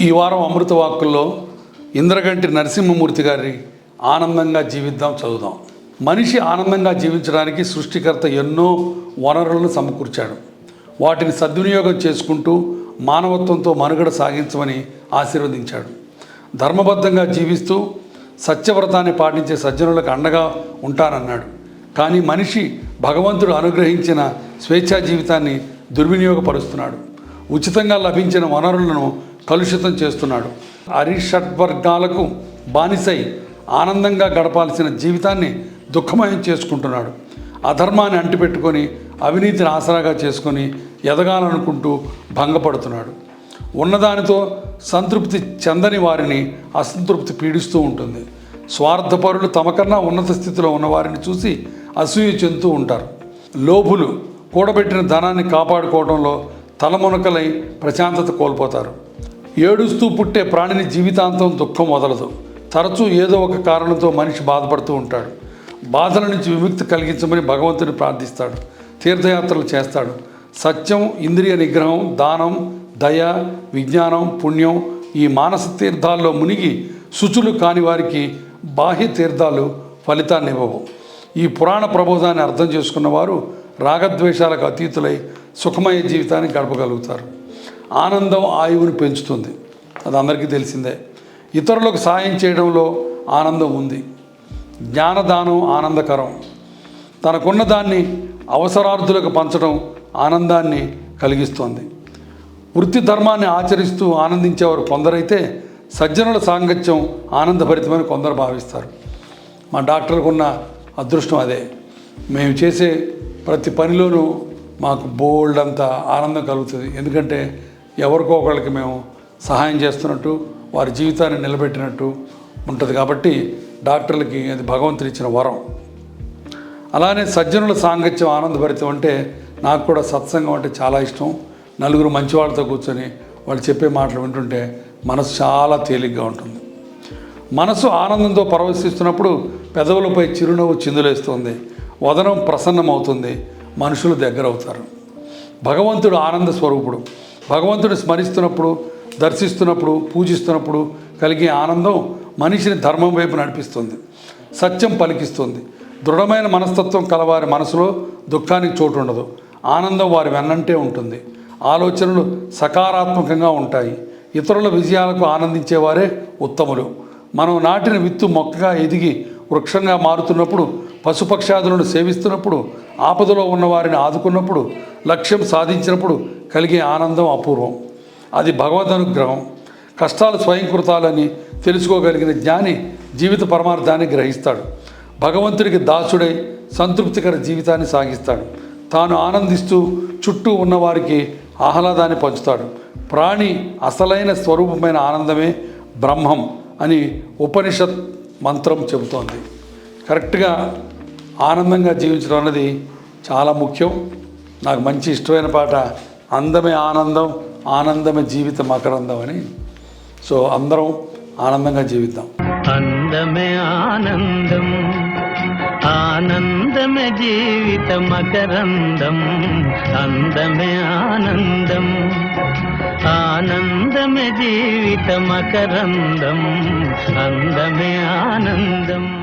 ఈ వారం అమృత వాక్కుల్లో ఇంద్రగంటి నరసింహమూర్తి గారి ఆనందంగా జీవిద్దాం చదువుదాం. మనిషి ఆనందంగా జీవించడానికి సృష్టికర్త ఎన్నో వనరులను సమకూర్చాడు. వాటిని సద్వినియోగం చేసుకుంటూ మానవత్వంతో మనుగడ సాగించమని ఆశీర్వదించాడు. ధర్మబద్ధంగా జీవిస్తూ సత్యవ్రతాన్ని పాటించే సజ్జనులకు అండగా ఉంటానన్నాడు. కానీ మనిషి భగవంతుడు అనుగ్రహించిన స్వేచ్ఛా జీవితాన్ని దుర్వినియోగపరుస్తున్నాడు. ఉచితంగా లభించిన వనరులను కలుషితం చేస్తున్నాడు. అరిషడ్వర్గాలకు బానిసై ఆనందంగా గడపాల్సిన జీవితాన్ని దుఃఖమయం చేసుకుంటున్నాడు. అధర్మాన్ని అంటిపెట్టుకొని అవినీతిని ఆసరాగా చేసుకొని ఎదగాలనుకుంటూ భంగపడుతున్నాడు. ఉన్నదానితో సంతృప్తి చెందని వారిని అసంతృప్తి పీడిస్తూ ఉంటుంది. స్వార్థపరులు తమకన్నా ఉన్నత స్థితిలో ఉన్నవారిని చూసి అసూయ చెందుతూ ఉంటారు. లోభులు కూడబెట్టిన ధనాన్ని కాపాడుకోవడంలో తలమునకలై ప్రశాంతత కోల్పోతారు. ఏడుస్తూ పుట్టే ప్రాణిని జీవితాంతం దుఃఖం వదలదు. తరచూ ఏదో ఒక కారణంతో మనిషి బాధపడుతూ ఉంటాడు. బాధల నుంచి విముక్తి కలిగించమని భగవంతుని ప్రార్థిస్తాడు. తీర్థయాత్రలు చేస్తాడు. సత్యం ఇంద్రియ నిగ్రహం దానం దయ విజ్ఞానం పుణ్యం ఈ మానస తీర్థాల్లో మునిగి శుచులు కాని వారికి బాహ్య తీర్థాలు ఫలితాన్ని ఇవ్వవు. ఈ పురాణ ప్రబోధాన్ని అర్థం చేసుకున్న వారు రాగద్వేషాలకు అతీతులై సుఖమయ జీవితాన్ని గడపగలుగుతారు. ఆనందం ఆయువుని పెంచుతుంది. అది అందరికీ తెలిసిందే. ఇతరులకు సాయం చేయడంలో ఆనందం ఉంది. జ్ఞానదానం ఆనందకరం. తనకున్న దాన్ని అవసరార్థులకు పంచడం ఆనందాన్ని కలిగిస్తోంది. వృత్తి ధర్మాన్ని ఆచరిస్తూ ఆనందించేవారు కొందరైతే సజ్జనుల సాంగత్యం ఆనందభరితమని కొందరు భావిస్తారు. మా డాక్టర్లకు ఉన్న అదృష్టం అదే. మేము చేసే ప్రతి పనిలోనూ మాకు బోల్డ్ అంత ఆనందం కలుగుతుంది. ఎందుకంటే ఎవరికో ఒకళ్ళకి మేము సహాయం చేస్తున్నట్టు వారి జీవితాన్ని నిలబెట్టినట్టు ఉంటుంది. కాబట్టి డాక్టర్లకి అది భగవంతుడు ఇచ్చిన వరం. అలానే సజ్జనుల సాంగత్యం ఆనందభరితం అంటే నాకు కూడా సత్సంగం అంటే చాలా ఇష్టం. నలుగురు మంచి వాళ్ళతో కూర్చొని వాళ్ళు చెప్పే మాటలు వింటుంటే మనసు చాలా తేలిగ్గా ఉంటుంది. మనసు ఆనందంతో పరవశిస్తున్నప్పుడు పెదవులపై చిరునవ్వు చిందులేస్తుంది. వదనం ప్రసన్నమవుతుంది. మనుషులు దగ్గర అవుతారు భగవంతుడు ఆనంద స్వరూపుడు. భగవంతుడు స్మరిస్తున్నప్పుడు దర్శిస్తున్నప్పుడు పూజిస్తున్నప్పుడు కలిగే ఆనందం మనిషిని ధర్మం వైపు నడిపిస్తుంది. సత్యం పలికిస్తుంది. దృఢమైన మనస్తత్వం కలవారి మనసులో దుఃఖానికి చోటు ఉండదు ఆనందం వారి వెన్నంటే ఉంటుంది. ఆలోచనలు సకారాత్మకంగా ఉంటాయి. ఇతరుల విజయాలకు ఆనందించేవారే ఉత్తములు. మనం నాటిన విత్తు మొక్కగా ఎదిగి వృక్షంగా మారుతున్నప్పుడు పశుపక్షాదులను సేవిస్తున్నప్పుడు ఆపదలో ఉన్నవారిని ఆదుకున్నప్పుడు లక్ష్యం సాధించినప్పుడు కలిగే ఆనందం అపూర్వం. అది భగవద్ అనుగ్రహం. కష్టాలు స్వయంకృతాలని తెలుసుకోగలిగిన జ్ఞాని జీవిత పరమార్థాన్ని గ్రహిస్తాడు. భగవంతుడికి దాసుడై సంతృప్తికర జీవితాన్ని సాగిస్తాడు. తాను ఆనందిస్తూ చుట్టూ ఉన్నవారికి ఆహ్లాదాన్ని పంచుతాడు. ప్రాణి అసలైన స్వరూపమైన ఆనందమే బ్రహ్మం అని ఉపనిషత్ మంత్రం చెబుతోంది. కరెక్ట్గా ఆనందంగా జీవించడం అన్నది చాలా ముఖ్యం. నాకు మంచి ఇష్టమైన పాట అందమే ఆనందం ఆనందమే జీవితం మకరందం అని సో అందరం ఆనందంగా జీవిద్దాం. అందమే ఆనందం ఆనందమే జీవిత మకరందం అందమే ఆనందం ఆనందమే జీవిత మకరందం అందమే ఆనందం.